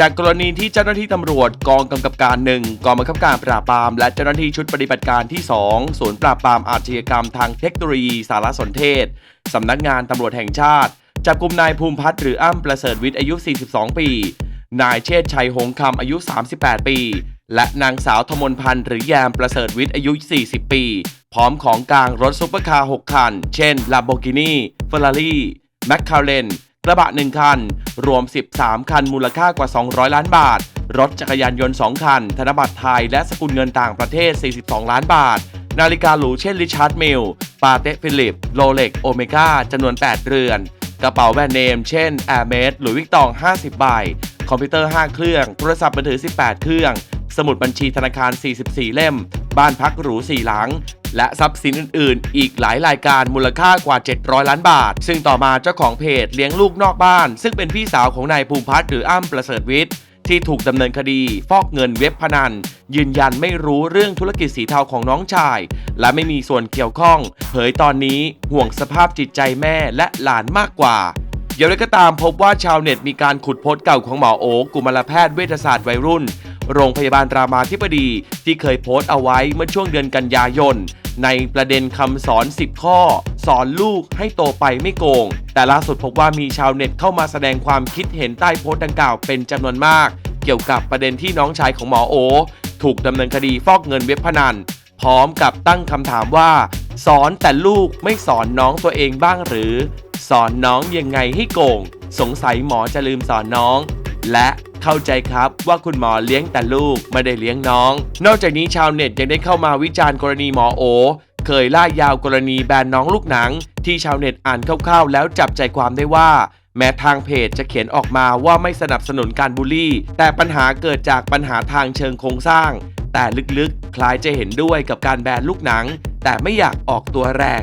จากกรณีที่เจ้าหน้าที่ตำรวจกองกำกับการหนึ่งกองบังคับการปราบปราม และเจ้าหน้าที่ชุดปฏิบัติการที่ 2 ศูนย์ปราบปรามอาชญากรรมทางเทคโนโลยีสารสนเทศ สำนักงานตำรวจแห่งชาติ จับกลุ่มนายภูมิพัฒน์หรืออ้ำประเสริฐวิทย์อายุ 42 ปี นายเชษฐ์ชัยหงคำอายุ 38 ปี และนางสาวธมนพันธ์หรือแยมประเสริฐวิทย์อายุ 40 ปี พร้อมของกลางรถซุปเปอร์คาร์ 6 คัน เช่น Lamborghini Ferrari McLaren กระบะ 1 คัน รวม 13 คันมูลค่ากว่า 200 ล้านบาท รถจักรยานยนต์ 2 คัน ธนบัตรไทย และสกุลเงินต่างประเทศ 42 ล้านบาท นาฬิกาหรูเช่นริชาร์ดมิลปาเต้ฟิลิป โรเล็กโอเมก้าจำนวน 8 เรือน กระเป๋าแบรนด์เนม เช่น Air m e d หรือวิกตอง 50 ใบ คอมพิวเตอร์ 5 เครื่อง โทรศัพท์มือถือ 18 เครื่อง สมุดบัญชีธนาคาร 44 เล่ม บ้านพักหรู 4 หลัง และทรัพย์สินอื่น ๆ อีกหลายรายการมูลค่ากว่า 700 ล้านบาท ซึ่งต่อมาเจ้าของเพจเลี้ยงลูกนอกบ้าน ซึ่งเป็นพี่สาวของนายภูมิพัฒน์หรืออ้ำประเสริฐวิทย์ที่ถูกดำเนินคดี ฟอกเงินเว็บพนัน ยืนยันไม่รู้เรื่องธุรกิจสีเทาของน้องชาย และไม่มีส่วนเกี่ยวข้อง เผยตอนนี้ห่วงสภาพจิตใจแม่และหลานมากกว่าอย่างไรก็ตามพบว่าชาวเน็ตมีการขุดโพสต์เก่าของหมอโอกุมารแพทย์เวชศาสตร์วัยรุ่น โรงพยาบาลรามาธิบดีที่เคยโพสต์เอาไว้เมื่อช่วงเดือนกันยายน ในประเด็นคำสอน 10 ข้อ สอนลูกให้โตไปไม่โกง แต่ล่าสุดพบว่ามีชาวเน็ตเข้ามาแสดงความคิดเห็นใต้โพสต์ดังกล่าวเป็นจำนวนมาก เกี่ยวกับประเด็นที่น้องชายของหมอโอ ถูกดำเนินคดีฟอกเงินเว็บพนัน พร้อมกับตั้งคำถามว่า สอนแต่ลูกไม่สอนน้องตัวเองบ้างหรือ สอนน้องยังไงให้โกง สงสัยหมอจะลืมสอนน้อง และ เข้าใจครับว่าคุณหมอเลี้ยงแต่ลูกไม่ได้เลี้ยงน้อง นอกจากนี้ชาวเน็ตยังได้เข้ามาวิจารณ์กรณีหมอโอ เคยล่ายาวกรณีแบนน้องลูกหนัง ที่ชาวเน็ตอ่านคร่าวๆ แล้วจับใจความได้ว่า แม้ทางเพจจะเขียนออกมาว่าไม่สนับสนุนการบูลลี่ แต่ปัญหาเกิดจากปัญหาทางเชิงโครงสร้าง แต่ลึกๆ คล้ายจะเห็นด้วยกับการแบนลูกหนัง แต่ไม่อยากออกตัวแรง